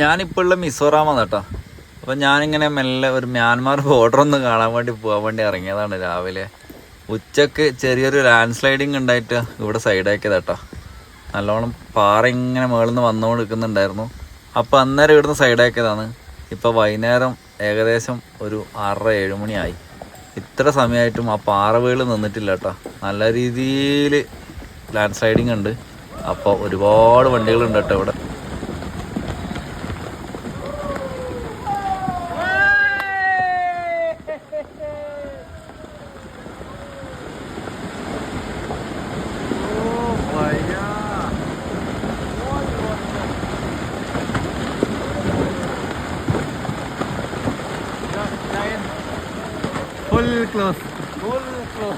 ഞാനിപ്പോൾ ഉള്ള മിസോറാമാണ് കേട്ടോ. അപ്പം ഞാനിങ്ങനെ മെല്ലെ ഒരു മ്യാൻമാർ ബോർഡർ ഒന്ന് കാണാൻ വേണ്ടി പോകാൻ വേണ്ടി ഇറങ്ങിയതാണ് രാവിലെ. ഉച്ചയ്ക്ക് ചെറിയൊരു ലാൻഡ് സ്ലൈഡിങ് ഉണ്ടായിട്ട് ഇവിടെ സൈഡാക്കിയത് കേട്ടോ. നല്ലോണം പാറ ഇങ്ങനെ മുകളിൽ നിന്ന് വന്നുകൊണ്ട് നിൽക്കുന്നുണ്ടായിരുന്നു അപ്പോൾ അന്നേരം ഇവിടുന്ന് സൈഡാക്കിയതാണ് ഇപ്പോൾ വൈകുന്നേരം ഏകദേശം ഒരു ആറര ഏഴ് മണിയായി. ഇത്ര സമയമായിട്ടും ആ പാറ വീട് നിന്നിട്ടില്ല കേട്ടോ. നല്ല രീതിയിൽ ലാൻഡ് സ്ലൈഡിങ് ഉണ്ട്. അപ്പോൾ ഒരുപാട് വണ്ടികളുണ്ട് കേട്ടോ ഇവിടെ. Full close full close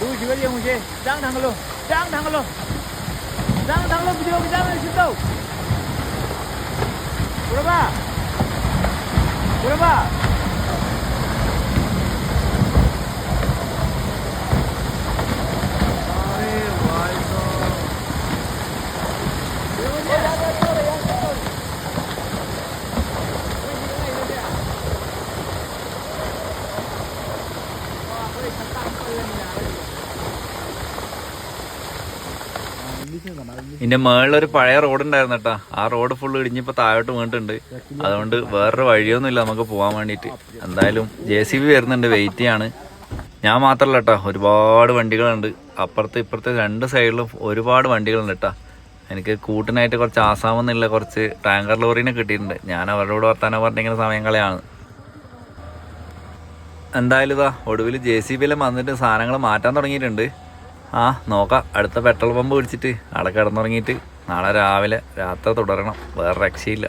đuôi dưới đi ông chị đang thằng luôn đang thằng luôn. Đang thằng luôn video cái đang này đâu berapa berapa ഇതിന്റെ മേളിലൊരു പഴയ റോഡ് ഉണ്ടായിരുന്നു കേട്ടോ ആ റോഡ് ഫുള്ള് ഇടിഞ്ഞിപ്പോ താഴോട്ട് വീണിട്ടുണ്ട്. അതുകൊണ്ട് വേറൊരു വഴിയൊന്നുമില്ല നമുക്ക് പോകാൻ വേണ്ടിട്ട് എന്തായാലും ജെ സി ബി വരുന്നുണ്ട്. വെയിറ്റ് ചെയ്യാണ്. ഞാൻ മാത്രമല്ല കേട്ടോ ഒരുപാട് വണ്ടികളുണ്ട്. അപ്പുറത്തെ ഇപ്പുറത്തെ രണ്ട് സൈഡിലും ഒരുപാട് വണ്ടികളുണ്ട് കേട്ടോ എനിക്ക് കൂട്ടിനായിട്ട് കുറച്ച് ആസാമെന്നുള്ള കുറച്ച് ടാങ്കർ ലോറീനെ കിട്ടിയിട്ടുണ്ട്. ഞാൻ അവരോട് വർത്താനം പറഞ്ഞിങ്ങനെ സമയം കളയാണ്. എന്തായാലും ഇതാ ഒടുവിൽ ജെ സി ബിയിലും വന്നിട്ട് സാധനങ്ങൾ മാറ്റാൻ തുടങ്ങിയിട്ടുണ്ട്. ആ നോക്കാം. അടുത്ത പെട്രോൾ പമ്പ് പിടിച്ചിട്ട് അവിടെ കിടന്നുറങ്ങിയിട്ട് നാളെ രാവിലെ രാത്രി തുടരണം. വേറെ രക്ഷയില്ല.